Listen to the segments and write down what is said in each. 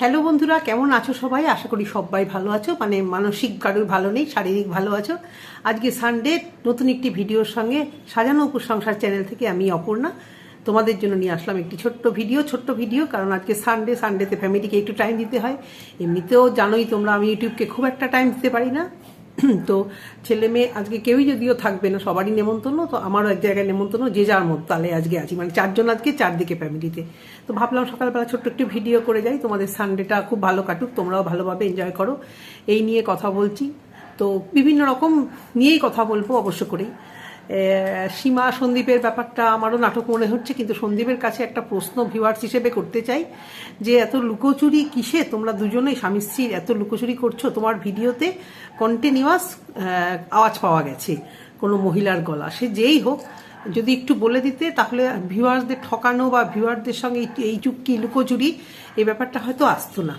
Hello বন্ধুরা, কেমন আছো সবাই? আশা করি সবাই ভালো আছো। মানে মানসিক কারোর ভালো নেই, শারীরিক ভালো আছো। আজকে সানডে নতুন একটি ভিডিওর সঙ্গে সাজানো উপর সংসার চ্যানেল থেকে আমি অপর্ণা। তোমাদের জন্য নিয়ে আসলাম একটি ছোট্ট ভিডিও ছোট্ট ভিডিও, কারণ আজকে সানডে সানডেতে ফ্যামিলিকে একটু টাইম দিতে হয়। এমনিতেও জানোই তোমরা, আমি ইউটিউবকে খুব একটা টাইম দিতে পারি না। তো ছেলে মেয়ে আজকে কেউই যদিও থাকবে না, সবারই নেমন্তন্ন, তো আমারও এক জায়গায় নেমন্তন্ন, যে যার মতো তাহলে আজকে আছি। মানে চারজন আজকে, চারদিকে ফ্যামিলিতে তো ভাবলাম সকালবেলা ছোট্ট একটু ভিডিও করে যাই, তোমাদের সানডেটা খুব ভালো কাটুক, তোমরাও ভালোভাবে এনজয় করো। এই নিয়ে কথা বলছি। তো বিভিন্ন রকম নিয়েই কথা বলব অবশ্য করেই। সীমা সন্দীপের ব্যাপারটা আমারও নাটক মনে হচ্ছে, কিন্তু সন্দীপের কাছে একটা প্রশ্ন ভিউয়ার্স হিসেবে করতে চাই, যে এত লুকোচুরি কিসে? তোমরা দুজনেই স্বামী স্ত্রীর এত লুকোচুরি করছ, তোমার ভিডিওতে কন্টিনিউয়াস আওয়াজ পাওয়া গেছে, কোনো মহিলার গলা। সে যেই হোক, যদি একটু বলে দিতে, তাহলে ভিউয়ার্সদের ঠকানো বা ভিউয়ারদের সঙ্গে এই চুক্তি লুকোচুরি, এই ব্যাপারটা হয়তো আসতো না।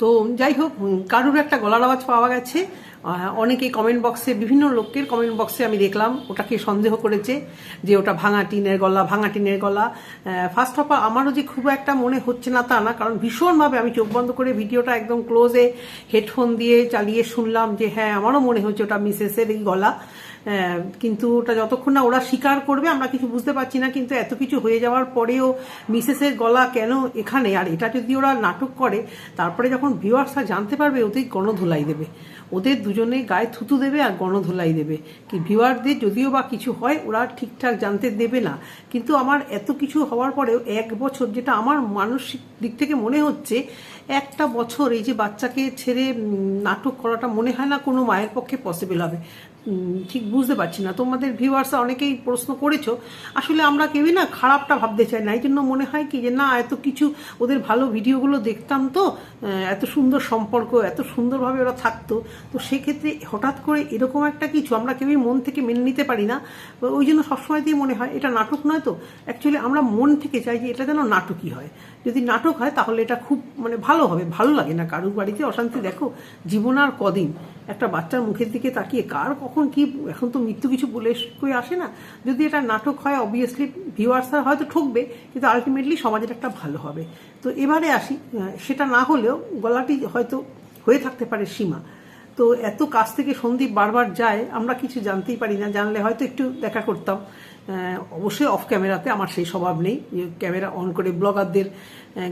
তো যাই হোক কারুর একটা গলার আওয়াজ পাওয়া গেছে আহ, অনেকেই কমেন্ট বক্সে বিভিন্ন লোকের কমেন্ট বক্সে আমি দেখলাম ওটাকে সন্দেহ করেছে যে ওটা ভাঙা টিনের গলা ভাঙা টিনের গলা। ফার্স্ট অফ অল আমারও যে খুব একটা মনে হচ্ছে না তা না কারণ ভীষণভাবে আমি চোখ বন্ধ করে ভিডিওটা একদম ক্লোজে হেডফোন দিয়ে চালিয়ে শুনলাম যে হ্যাঁ আমারও মনে হচ্ছে ওটা মিসেসের এই গলা। কিন্তু ওটা যতক্ষণ না ওরা স্বীকার করবে, আমরা কিছু বুঝতে পারছি না, কিন্তু এত কিছু হয়ে যাওয়ার পরেও মিসেসের গলা কেন এখানে? আর এটা যদি ওরা নাটক করে, তারপরে যখন ভিউয়ার্সরা জানতে পারবে, ওদের গণধোলাই দেবে। ওদের দুজনে গায়ে থুতু দেবে আর গণধোলাই দেবে। কি ভিউয়ারদের যদিও বা কিছু হয়, ওরা ঠিকঠাক জানতে দেবে না। কিন্তু আমার এত কিছু হওয়ার পরেও এক বছর যেটা আমার মানসিক দিক থেকে মনে হচ্ছে একটা বছর এই যে বাচ্চাকে ছেড়ে নাটক করাটা মনে হয় না কোনো মায়ের পক্ষে পসিবল হবে। ঠিক বুঝতে পারছি না। তোমাদের ভিউয়ার্সরা অনেকেই প্রশ্ন করেছ। আসলে আমরা কেউই না খারাপটা ভাবতে চাই না। এই জন্য মনে হয় কি যে, না, এত কিছু ওদের ভালো ভিডিওগুলো দেখতাম তো এত সুন্দর সম্পর্ক, এত সুন্দরভাবে ওরা থাকতো। তো সেক্ষেত্রে হঠাৎ করে এরকম একটা কিছু আমরা কেউই মন থেকে মেনে নিতে পারি না। ওই জন্য সবসময়তেই মনে হয়, এটা নাটক নয় তো। অ্যাকচুয়ালি আমরা মন থেকে চাই যে, এটা যেন নাটকই হয়। যদি নাটক হয়, তাহলে এটা খুব মানে ভালো হবে, ভালো লাগে না। কারুর বাড়িতে অশান্তি, দেখো, জীবন আর কদিন। একটা বাচ্চার মুখের দিকে তাকিয়ে, কার, কখন কি, এখন তো মৃত্যু কিছু বলে করে আসে না? যদি এটা নাটক হয় অবভিয়াসলি ভিউয়ার্সরা হয়তো ঠকবে, কিন্তু আলটিমেটলি সমাজের একটা ভালো হবে। তো এবারে আসি সেটা না হলেও গলাটি হয়তো হয়ে থাকতে পারে সীমা। তো এত কাছ থেকে সন্দীপ বারবার যায়, আমরা কিছু জানতেই পারি না, জানলে হয়তো একটু দেখা করতাম। অবশ্যই অফ ক্যামেরাতে আমার সেই স্বভাব নেই ক্যামেরা অন করে ব্লগারদের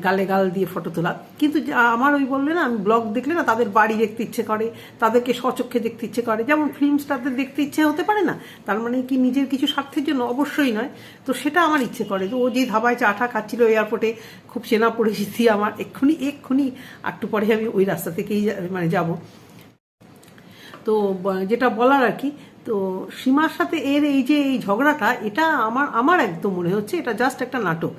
গালে গাল দিয়ে ফটো তোলা। কিন্তু আমার ওই বললে না, আমি ব্লগ দেখলে না তাদের বাড়ি দেখতে ইচ্ছে করে, তাদেরকে স্বচক্ষে দেখতে ইচ্ছে করে। যেমন ফিল্ম স্টারদের দেখতে ইচ্ছে হতে পারে না, তার মানে কি নিজের কিছু স্বার্থের জন্য? অবশ্যই নয়। তো সেটা আমার ইচ্ছে করে তো ও যে ধাবায় চা টা খাচ্ছিল এয়ারপোর্টে খুব চেনা পরিচিতি আমার, এক্ষুনি এক্ষুনি একটু পরে আমি ওই রাস্তা থেকেই মানে যাব। তো যেটা বলার আর কি তো সীমার সাথে এর এই যে এই ঝগড়াটা, এটা আমার আমার একদম মনে হচ্ছে এটা জাস্ট একটা নাটক।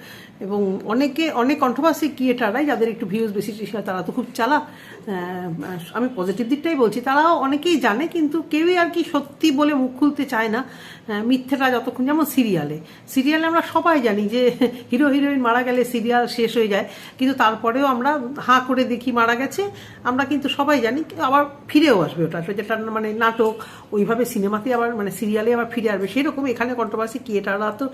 এবং অনেকে, অনেক কন্ট্রোভার্সি ক্রিয়েটাররাই যাদের একটু ভিউজ বেশি তারা তো খুব চালা আমি পজিটিভ দিকটাই বলছি। তারাও অনেকেই জানে, কিন্তু কেউই আর কি সত্যি বলে মুখ খুলতে চায় না। মিথ্যেটা যতক্ষণ, যেমন সিরিয়ালে সিরিয়ালে আমরা সবাই জানি যে হিরো, হিরোইন মারা গেলে সিরিয়াল শেষ হয়ে যায়। কিন্তু তারপরেও আমরা হাঁ করে দেখি মারা গেছে। আমরা কিন্তু সবাই জানি, আবার ফিরেও আসবে ওটা। যেটা মানে নাটক, ওইভাবে সিনেমাতে আবার মানে সিরিয়ালে আবার ফিরে আসবে। সেরকম এখানে কন্ট্রোভার্সি ক্রিয়েটাররা তো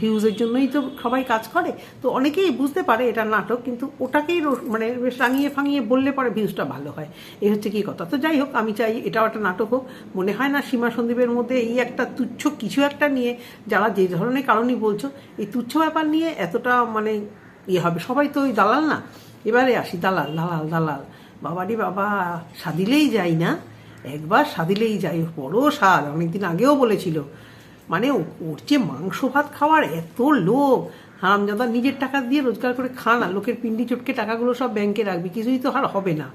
ভিউজের জন্যই তো সবাই কাজ করে। তো অনেকেই বুঝতে পারে এটা নাটক, কিন্তু ওটাকেই মানে রাঙিয়ে ফাঙিয়ে বললে পরে ভিউজটা ভালো হয়। এই হচ্ছে কি কথা। তো যাই হোক, আমি চাই এটাও একটা নাটক হোক। মনে হয় না সীমা সন্দীপের মধ্যে এই একটা তুচ্ছ কিছু একটা নিয়ে যারা যে ধরনের কারণই বলছো, এই তুচ্ছ ব্যাপার নিয়ে এতটা মানে ইয়ে হবে। সবাই তো ওই দালাল না? এবারে আসি, দালাল দালাল দালাল। বাবারি বাবা, সাদিলেই যাই না? একবার সাদিলেই যাই। বড় স্বাদ, অনেকদিন আগেও বলেছিল। মানে ওর যে মাংস ভাত খাওয়ার এত লোভ হারামজাদা নিজের টাকা দিয়ে রোজগার করে খা না লোকের পিন্ডি চটকে টাকাগুলো সব ব্যাংকে রাখবি। কিছুই তো আর হবে না।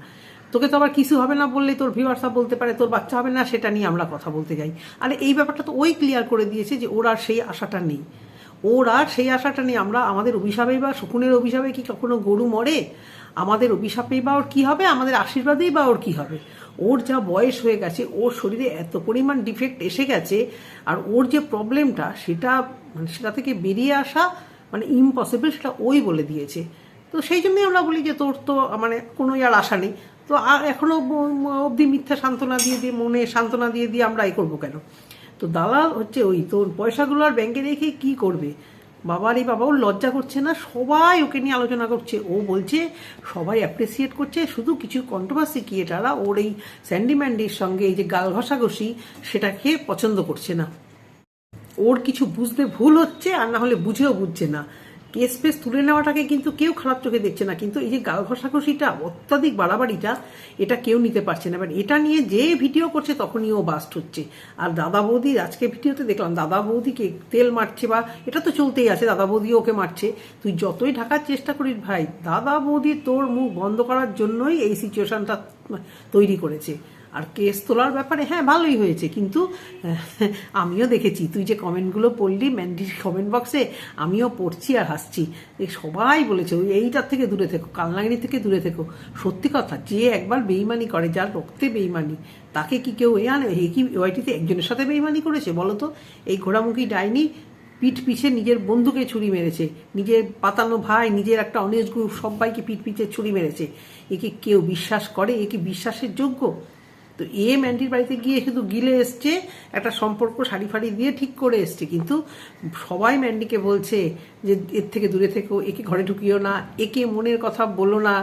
তোকে তো আবার কিছু হবে না বললে তোর ভিউয়ার্সা বলতে পারে, তোর বাচ্চা হবে না, সেটা নিয়ে আমরা কথা বলতে যাই। আরে এই ব্যাপারটা তো ওই ক্লিয়ার করে দিয়েছে যে ওর আর সেই আশাটা নেই। ওর আর সেই আশাটা নেই। আমরা আমাদের অভিশাপেই বা শকুনের অভিশাপে কি কখনো গরু মরে? আমাদের অভিশাপেই বা ওর কি হবে? আমাদের আশীর্বাদেই বা ওর কি হবে? ওর যা বয়স হয়ে গেছে, ওর শরীরে এত পরিমাণ ডিফেক্ট এসে গেছে, আর ওর যে প্রবলেমটা সেটা মানে সেটা থেকে বেরিয়ে আসা মানে ইম্পসিবল সেটা ওই বলে দিয়েছে। তো সেই জন্যই আমরা বলি যে তোর তো মানে কোনো আর আশা নেই। তো আর এখনও ব- অবধি মিথ্যা সান্ত্বনা দিয়ে দিয়ে, মনে সান্ত্বনা দিয়ে দিয়ে আমরা এই করব কেন? তো দালাল হচ্ছে ওই তোর পয়সাগুলো আর ব্যাংকে রেখে কি করবে? বাবার এই বাবাও লজ্জা করছে না? সবাই ওকে নিয়ে আলোচনা করছে। ও বলছে, সবাই অ্যাপ্রিসিয়েট করছে। শুধু কিছু কন্ট্রোভার্সি ক্রিয়েটাররা ওর এই স্যান্ডি ম্যান্ডির সঙ্গে এই যে গাল ঘষাঘষি সেটাকে পছন্দ করছে না। ওর কিছু বুঝতে ভুল হচ্ছে আর না হলে বুঝেও বুঝছে না। কেস ফেস তুলে নেওয়াটাকে কিন্তু কেউ খারাপ চোখে দেখছে না। কিন্তু এই যে গাল ঘষাঘষিটা, অত্যাধিক বাড়াবাড়িটা, এটা কেউ নিতে পারছে না। এবার এটা নিয়ে যে ভিডিও করছে তখনই ও বাস্ট হচ্ছে। আর দাদা বৌদি আজকে ভিডিওতে দেখলাম, দাদা বৌদিকে তেল মারছে বা এটা তো চলতেই আছে, দাদা বৌদি ওকে মারছে। তুই যতই ঢাকার চেষ্টা করিস ভাই, দাদা বৌদি তোর মুখ বন্ধ করার জন্যই এই সিচুয়েশনটা তৈরি করেছে। আর কেস তোলার ব্যাপারে হ্যাঁ ভালোই হয়েছে। কিন্তু আমিও দেখেছি, তুই যে কমেন্টগুলো পড়লি, ম্যান্ডির কমেন্ট বক্সে আমিও পড়ছি আর হাসছি। এই সবাই বলেছে, ওই এইটার থেকে দূরে থেকো, কালনাগিনি থেকে দূরে থেকো। সত্যি কথা, যে একবার বেইমানি করে, যার রক্তে বেইমানি, তাকে কি কেউ এ আনে? এ কি ওয়াইটিতে একজনের সাথে বেইমানি করেছে, বলো তো? এই ঘোড়ামুখী ডাইনি পিঠ পিছে নিজের বন্ধুকে ছুরি মেরেছে, নিজের পাতানো ভাই, নিজের একটা অনেক গ্রুপ সবাইকে পিঠ পিছে ছুরি মেরেছে। একে কেউ বিশ্বাস করে? একে বিশ্বাসের যোগ্য? তো এ ম্যান্ডির বাড়িতে গিয়ে শুধু গিলে এসছে, একটা সম্পর্ক শাড়ি ফাড়ি দিয়ে ঠিক করে এসছে। কিন্তু সবাই ম্যান্ডিকে বলছে যে, এর থেকে দূরে থেকো, একে ঘরে ঢুকিও না, একে মনের কথা বলো না।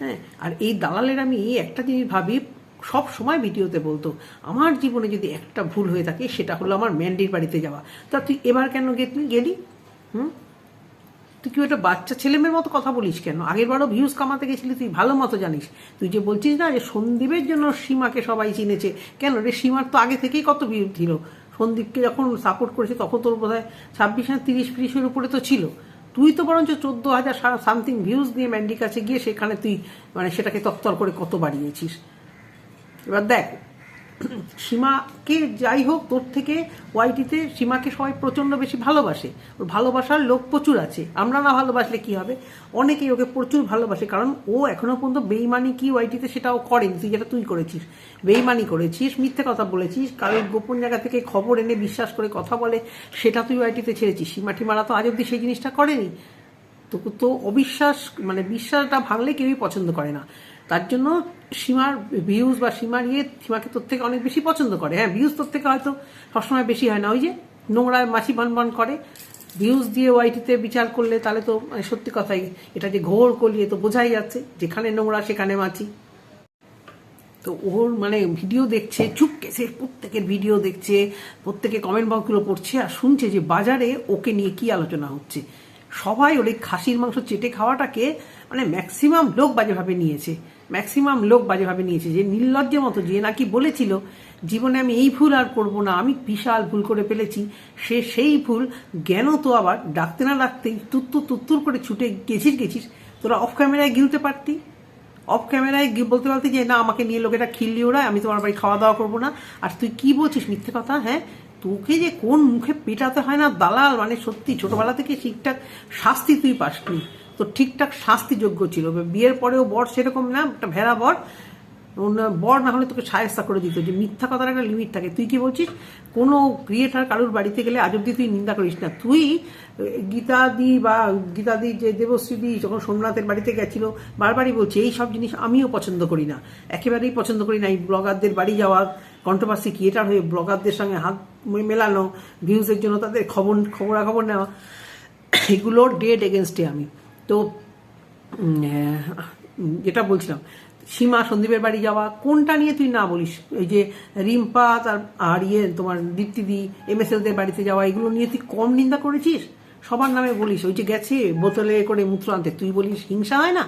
হ্যাঁ আর এই দালালের আমি একটা জিনিস ভাবি, সব সময় ভিডিওতে বলতো, আমার জীবনে যদি একটা ভুল হয়ে থাকে, সেটা হলো আমার ম্যান্ডির বাড়িতে যাওয়া। তা তুই এবার কেন গেলি? গেলি? হুম? তুই কি ওটা বাচ্চা ছেলেমেয়ের মতো কথা বলিস কেন? আগের বারও ভিউজ কামাতে গেছিলি, তুই ভালো মতো জানিস। তুই যে বলছিস না যে সন্দীপের জন্য সীমাকে সবাই চিনেছে, কেন? রে, সীমার তো আগে থেকেই কত ভিউ ছিল। সন্দীপকে যখন সাপোর্ট করেছে, তখন তোর বোধ হয় ছাব্বিশ না তিরিশ ফিরিশের উপরে তো ছিল। তুই তো বরঞ্চ চোদ্দ হাজার সামথিং ভিউজ নিয়ে ম্যান্ডির কাছে গিয়ে সেখানে তুই মানে সেটাকে তত্তর করে কত বাড়িয়েছিস। এবার দেখ সীমাকে যাই হোক, তোর থেকে ওয়াইটিতে সীমাকে সবাই প্রচণ্ড বেশি ভালোবাসে। ওর ভালোবাসার লোক প্রচুর আছে। আমরা না ভালোবাসলে কি হবে? অনেকেই ওকে প্রচুর ভালোবাসে, কারণ ও এখনও পর্যন্ত বেইমানি কি ওয়াইটিতে সেটাও করেনি। তুই যেটা, তুই করেছিস। বেইমানি করেছিস, মিথ্যে কথা বলেছিস, কারোর গোপন জায়গা থেকে খবর এনে বিশ্বাস করে কথা বলে, সেটা তুই ওয়াইটিতে ছেড়েছিস। সীমা টিমারা তো আজ অব্দি সেই জিনিসটা করেনি। তো তো অবিশ্বাস মানে বিশ্বাসটা ভাঙলে কেউই পছন্দ করে না। তার জন্য সীমার ভিউজ বা সীমার ইয়ে সীমাকে তোর থেকে অনেক বেশি পছন্দ করে। হ্যাঁ ভিউজ তোর থেকে হয়তো সবসময় বেশি হয় না। ওই যে নোংরায় মাছি বান বান করে ভিউজ দিয়ে ওয়াইটিতে বিচার করলে তাহলে তো মানে সত্যি কথাই এটা যে ঘোর কলিয়ে তো বোঝাই যাচ্ছে। যেখানে নোংরা, সেখানে মাছি। তো ওর মানে ভিডিও দেখছে, চুপ কেসে প্রত্যেকের ভিডিও দেখছে, প্রত্যেকে কমেন্ট বক্সগুলো পড়ছে আর শুনছে যে বাজারে ওকে নিয়ে কি আলোচনা হচ্ছে। সবাই ওর এই খাসির মাংস চেটে খাওয়াটাকে মানে ম্যাক্সিমাম লোক বাজেভাবে নিয়েছে। ম্যাক্সিমাম লোক বাজেভাবে নিয়েছে, যে নির্লজ্জের মতো যে নাকি বলেছিল, জীবনে আমি এই ভুল আর করব না, আমি বিশাল ভুল করে ফেলেছি, সে সেই ভুল জ্ঞান তো আবার ডাকতে না ডাকতেই তুত্তুর তুত্তুর করে ছুটে গেছিস গেছিস, তোরা অফ ক্যামেরায় গিলতে পারতি? অফ ক্যামেরায় বলতে পারতি যে, না, আমাকে নিয়ে লোকেরা খিল্লি ওরা, আমি তোমার বাড়ি খাওয়া দাওয়া করব না। আর তুই কি বলছিস মিথ্যে কথা? হ্যাঁ? তোকে যে কোন মুখে পেটাতে হয় না, দালাল মানে সত্যি, ছোটবেলা থেকে ঠিকঠাক শাস্তি তুই পাসনি। তো ঠিকঠাক শাস্তিযোগ্য ছিল। বিয়ের পরেও বর সেরকম না, একটা ভেড়া বর। বর না হলে তোকে সায়স্তা করে দিত যে মিথ্যা কথার একটা লিমিট থাকে। তুই কি বলছিস? কোনো ক্রিয়েটার কারুর বাড়িতে গেলে আজ অব্দি তুই নিন্দা করিস না। তুই গীতাদি বা গীতাদি যে দেবশ্রীদি যখন সোমনাথের বাড়িতে গেছিল, বারবারই বলছে, এই সব জিনিস আমিও পছন্দ করি না। একেবারেই পছন্দ করি না। এই ব্লগারদের বাড়ি যাওয়া কন্ট্রোভার্সি ক্রিয়েটার হয়ে ব্লগারদের সঙ্গে হাত মেলানো ভিউজের জন্য তাদের খবর, খবরাখবর নেওয়া, এগুলোর ডেট এগেনস্টে আমি। তো যেটা বলছিলাম, সীমা সন্দীপের বাড়ি যাওয়া, কোনটা নিয়ে তুই না বলিস? ওই যে রিম্পা, তার আর ইয়ে তোমার দীপ্তিদি এম এস এলদের বাড়িতে যাওয়া, এগুলো নিয়ে তুই কম নিন্দা করেছিস? সবার নামে বলিস, ওই যে গেছে, বোতলে করে মূত্র আনতে, তুই বলিস হিংসা হয় না?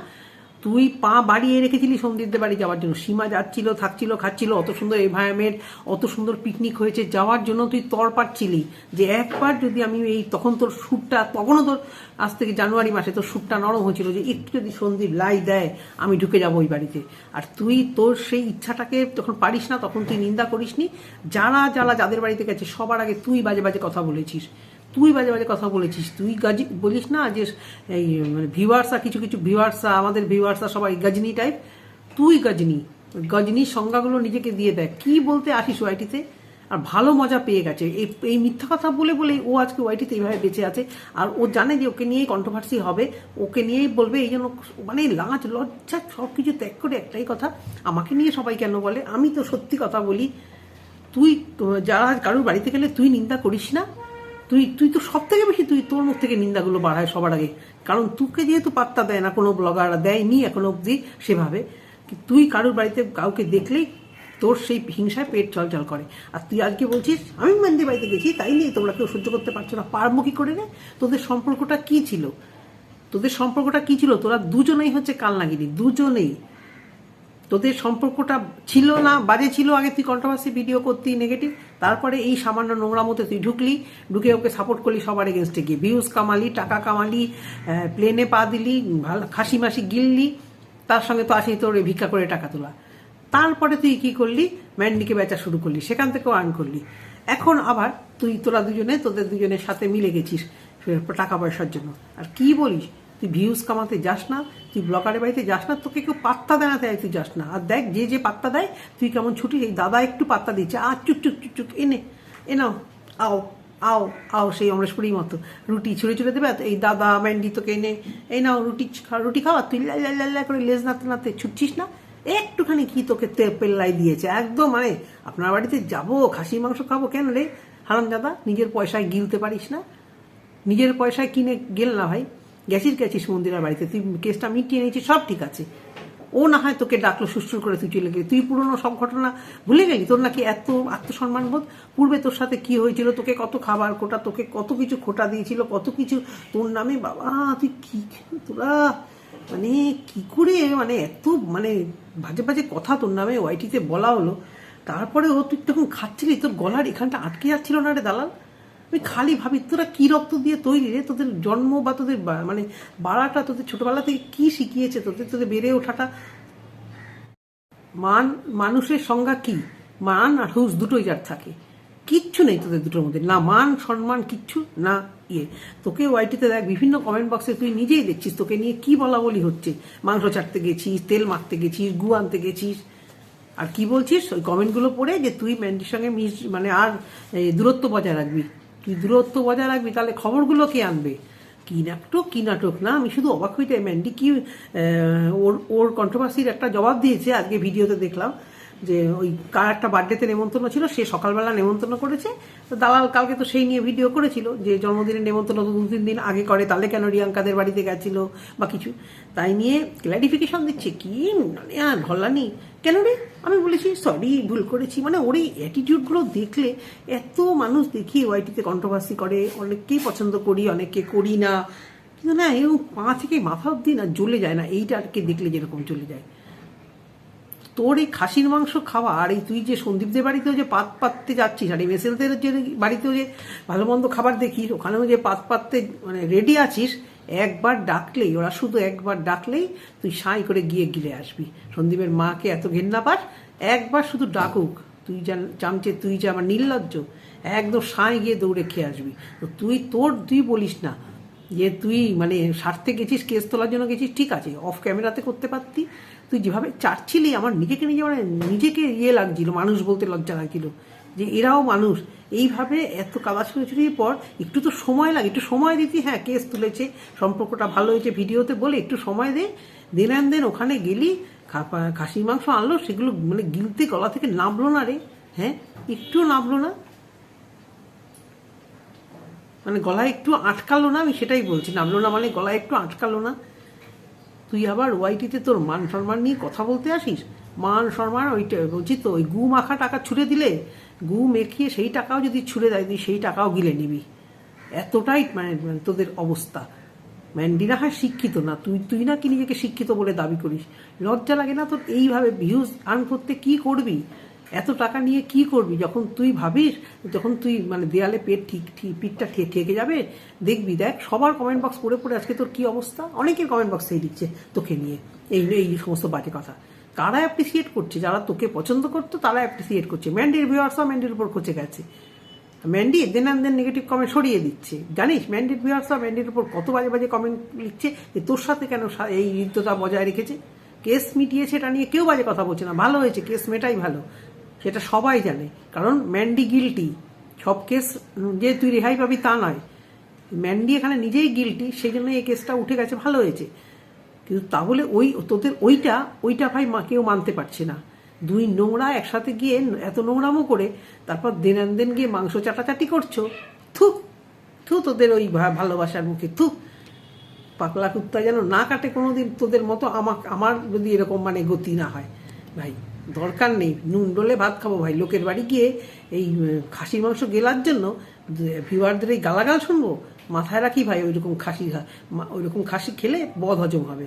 তুই পা বাড়িয়ে রেখেছিলি সন্দীপদের বাড়ি যাওয়ার জন্য। সীমা যাচ্ছিল, থাকছিল, খাচ্ছিল। অত সুন্দর এনভায়রনমেন্ট অত সুন্দর পিকনিক হয়েছে যাওয়ার জন্য তুই তর পাচ্ছিলি যে একবার যদি আমি এই তখন তোর শ্যুটটা তখনও তোর আজ থেকে জানুয়ারি মাসে তোর শ্যুটটা নরম হয়েছিল যে একটু যদি সন্দীপ লাই দেয়, আমি ঢুকে যাব ওই বাড়িতে। আর তুই তোর সেই ইচ্ছাটাকে যখন পারিস না, তখন তুই নিন্দা করিসনি। যারা যারা যাদের বাড়িতে গেছে, সবার আগে তুই বাজে বাজে কথা বলেছিস। তুই বাজে বাজে কথা বলেছিস। তুই গাজি বলিস না যে, এই মানে ভিউয়ার্সা কিছু কিছু ভিউয়ার্সা আমাদের ভিউয়ার্সা সবাই গজনি টাইপ তুই গজনি। গজনির সংজ্ঞাগুলো নিজেকে দিয়ে দেয় কি বলতে আসিস ওয়াইটিতে আর ভালো মজা পেয়ে গেছে। এই এই মিথ্যা কথা বলে বলেই ও আজকে ওয়াইটিতে এইভাবে বেঁচে আছে। আর ও জানে যে ওকে নিয়েই কন্ট্রোভার্সি হবে। ওকে নিয়েই বলবে, এই জন্য মানে লাজ, লজ্জা সব কিছু ত্যাগ করে একটাই কথা। আমাকে নিয়ে সবাই কেন বলে? আমি তো সত্যি কথা বলি। তুই, যারা কারোর বাড়িতে গেলে তুই নিন্দা করিস না। তুই তুই তো সব থেকে বেশি তুই তোর মুখ থেকে নিন্দাগুলো বাড়ায় সবার আগে। কারণ তোকে যেহেতু পাত্তা দেয় না, কোনো ব্লগাররা দেয়নি এখনও অবধি সেভাবে। তুই কারোর বাড়িতে কাউকে দেখলেই তোর সেই হিংসায় পেট চলচল করে। আর তুই আজকে বলছিস, আমি মেন্দির বাড়িতে গেছি, তাই নিয়ে তোমরা কেউ সহ্য করতে পারছ না, পারব কি করে রে? তোদের সম্পর্কটা কি ছিল? তোদের সম্পর্কটা কি ছিল? তোরা দুজনেই হচ্ছে কাল নাগিনি দুজনেই। তোদের সম্পর্কটা ছিল না, বাজে ছিল, আগে তুই কন্ট্রোভার্সি ভিডিও করতি নেগেটিভ তারপরে এই সামান্য নোংরা মতো তুই ঢুকলি, ঢুকে ওকে সাপোর্ট করলি সবার এগেনস্টে গিয়ে। ভিউজ কামালি, টাকা কামালি প্লেনে পা দিলি খাসি মাসি গিললি, তার সঙ্গে তো আসি তোর ভিক্ষা করে টাকা তোলা। তারপরে তুই কি করলি? ম্যান্ডিকে বেচা শুরু করলি, সেখান থেকেও আর্ন করলি। এখন আবার তুই, তোরা দুজনে, তোদের দুজনের সাথে মিলে গেছিস, টাকা পয়সার জন্য। আর কি বলিস? তুই ভিউজ কামাতে যাস না, তুই ব্লকারের বাড়িতে যাস না, তোকে কেউ পাত্তা দেয় না তাই যাস না। আর দেখ, যে যে পাত্তা দেয়, তুই কেমন ছুটি, এই দাদা একটু পাত্তা দিচ্ছে আর চুক চুক চুক চুক এনে, এ নাও, আও আও আও, সেই অমরেশপুরীর মতো। রুটি ছুঁড়ে ছুঁড়ে দেবে, এই দাদা ম্যান্ডি তোকে এনে এই নাও, রুটি খা- রুটি খাওয়া, তুই লাই লাই লাই করে লেজ নাতে নাতে ছুটছিস না? একটুখানি কি তোকে পেল্লাই দিয়েছে? একদম মানে আপনার বাড়িতে যাব খাসি মাংস খাব কেন রে? হারাম দাদা নিজের পয়সায় গিলতে পারিস না? নিজের পয়সায় কিনে গেল না ভাই। গেছিস গেছিস মন্দিরের বাড়িতে, তুই কেসটা মিটিয়ে নিয়েছিস, সব ঠিক আছে। ও না হয় তোকে ডাকলো সুস্থুর করে তুই চলে গেলি। তুই পুরনো সব ঘটনা ভুলে গেলি? তোর নাকি এত আত্মসম্মান বোধ পূর্বে তোর সাথে কি হয়েছিল? তোকে কত খাবার কোটা তোকে কত কিছু খোটা দিয়েছিল, কত কিছু তোর নামে? বাবা, তুই কি তোরা? মানে কি করে? মানে এত মানে বাজে বাজে কথা তোর নামে ওয়াইটিতে বলা হলো। তারপরে ও তুই তখন খাচ্ছিলি? তোর গলার এখানটা আটকে যাচ্ছিল না রে দালাল? আমি খালি ভাবি, তোরা কি রক্ত দিয়ে তৈরি রে? তোদের জন্ম বা তোদের মানে বাড়াটা, তোদের ছোটবেলা থেকে কি শিখিয়েছে? তোদের তোদের বেড়ে ওঠাটা। মান, মানুষের সংজ্ঞা কি? মান আর হুস দুটোই যার থাকে। কিচ্ছু নেই তোদের দুটোর মধ্যে। না মান, সম্মান, কিচ্ছু, না ইয়ে। তোকে ওয়াইটিতে দেখ, বিভিন্ন কমেন্ট বক্সে তুই নিজেই দেখছিস তোকে নিয়ে কি বলা বলি হচ্ছে। মাংস চাটতে গেছিস, তেল মাখতে গেছিস, গু আনতে গেছিস। আর কি বলছিস? ওই কমেন্টগুলো পড়ে যে তুই ম্যান্ডির সঙ্গে মিস মানে আর দূরত্ব বজায় রাখবি। তুই দূরত্ব বজায় রাখবি, তাহলে খবরগুলো কে আনবে? কি নাটক কি নাটক? না, আমি শুধু অবাক হইতে ম্যান্ডি কি ওর ওর কন্ট্রোভার্সির একটা জবাব দিয়েছে, আজকে ভিডিওতে দেখলাম। যে ওই কার একটা বার্থডেতে নেমন্তন্ন ছিল, সে সকালবেলা নেমন্তন্ন করেছে। দালাল কালকে তো সেই নিয়ে ভিডিও করেছিল যে জন্মদিনের নেমন্তন্ন দু তিন দিন আগে করে, তাহলে কেন রিয়াঙ্কাদের বাড়িতে গেছিল বা কিছু। তাই নিয়ে ক্ল্যারিফিকেশন দিচ্ছে, কি মানে আর ঢলানি কেন রে? আমি বলেছি সরি ভুল করেছি। মানে ওর এই অ্যাটিটিউডগুলো দেখলে এত মানুষ দেখি ওয়াইটিতে কন্ট্রোভার্সি করে, অনেককেই পছন্দ করি, অনেককে করি না। কিন্তু না এরকম পা থেকে মাথা অব্দি না জ্বলে যায় না এইটাকে দেখলে যেরকম চলে যায়। তোর এই খাসির মাংস খাওয়া আর এই তুই যে সন্দীপদের বাড়িতেও যে পাত পাততে যাচ্ছিস আর এই মেসেলদের যে বাড়িতেও যে ভালো মন্দ খাবার দেখিস, ওখানেও যে পাত পাততে মানে রেডি আছিস, একবার ডাকলেই, ওরা শুধু একবার ডাকলেই তুই সাঁই করে গিয়ে গিলে আসবি। সন্দীপের মাকে এত ঘেন্না পাস, একবার শুধু ডাকুক, তুই যা চামচে, তুই যে আমার নির্লজ্জ, একদম সাঁই গিয়ে দৌড়ে খেয়ে আসবি। তো তুই তোর, তুই বলিস না যে তুই মানে স্বার্থে গেছিস, কেস তোলার জন্য গেছিস, ঠিক আছে অফ ক্যামেরাতে করতে পারতি তুই যেভাবে চাচ্ছিলি আমার নিজেকে নিজে মানে নিজেকে ইয়ে লাগছিল, মানুষ বলতে লজ্জা লাগছিল, যে এরাও মানুষ। এইভাবে এত কাদা ছুড়িয়ে পর একটু তো সময় লাগে, একটু সময় দিতি হ্যাঁ কেস তুলেছে, সম্পর্কটা ভালো হয়েছে ভিডিওতে বলে একটু সময় দে, দেন অ্যান্ড দেন ওখানে গেলি খাসির মাংস আনলো, সেগুলো মানে গিলতে গলা থেকে নামলো না রে হ্যাঁ একটুও নামলো না। মানে গলায় একটু আটকালো না, আমি সেটাই বলছি, নামলো না মানে গলায় একটু আটকালো না। তুই আবার ওয়াইটিতে তোর মান সম্মান নিয়ে কথা বলতে আসিস? মান সম্মান ওইটা বলছি তো, ওই গু মাখা টাকা ছুড়ে দিলে, গু মেখিয়ে সেই টাকাও যদি ছুড়ে দেয়, তুই সেই টাকাও গিলে নিবি। এতটাই মানে মানে তোদের অবস্থা। ম্যান্ডিনা হয় শিক্ষিত না, তুই তুই নাকি নিজেকে শিক্ষিত বলে দাবি করিস। লজ্জা লাগে না তোর এইভাবে ভিউজ আর্ন করতে কি করবি? এত টাকা নিয়ে কি করবি? যখন তুই ভাবিস, যখন তুই মানে দেয়ালে পেট ঠিক ঠিক, পিঠটা ঠেকে যাবে, দেখবি, দেখ, সবার কমেন্ট বক্স পড়ে পড়ে আজকে তোর কি অবস্থা? অনেকের কমেন্ট বক্স সেই দিচ্ছে তোকে নিয়ে। এই এই সমস্ত বাজে কথা। কারা অ্যাপ্রিসিয়েট করছে, যারা তোকে পছন্দ করতো, তারা অ্যাপ্রিসিয়েট করছে। ম্যান্ডির ভিউয়ার্সও ম্যান্ডির উপর খচে গেছে। Mandy then and then negative comment সরিয়ে দিচ্ছে। জানিস ম্যান্ডির ভিউয়ার্সরা ম্যান্ডির উপর কত বাজে বাজে কমেন্ট লিখছে যে, তোর সাথে কেন এই হৃদ্যতা বজায় রেখেছে? কেস মিটিয়েছে এটা নিয়ে কেউ বাজে কথা বলছে না। ভালো হয়েছে, কেস মেটাই ভালো। সেটা সবাই জানে। কারণ ম্যান্ডি গিলটি সব কেস যে তুই রেহাই পাবি তা নয়। ম্যান্ডি এখানে নিজেই গিলটি সেই জন্য এই কেসটা উঠে গেছে, ভালো হয়েছে। কিন্তু তাহলে ওই, তোদের ওইটা ওইটা ভাই মা কেউ মানতে পারছে না। দুই নোংরা একসাথে গিয়ে এত নোংরামো করে তারপর দেন দেন গিয়ে মাংস চাটাচাটি করছ। থুক থু তোদের ওই ভালোবাসার মুখে, থু। পাকলা কুত্তা যেন না কাটে কোনোদিন, তোদের মতো আমার আমার যদি এরকম মানে গতি না হয়, ভাই। দরকার নেই। নুন ডলে ভাত খাব ভাই। লোকের বাড়ি গিয়ে এই খাসির মাংস গেলার জন্য ভিউয়ারদের এই গালাগাল শুনব? মাথায় রাখি ভাই, ওইরকম খাসি ওইরকম খাসি খেলে বদ হজম হবে।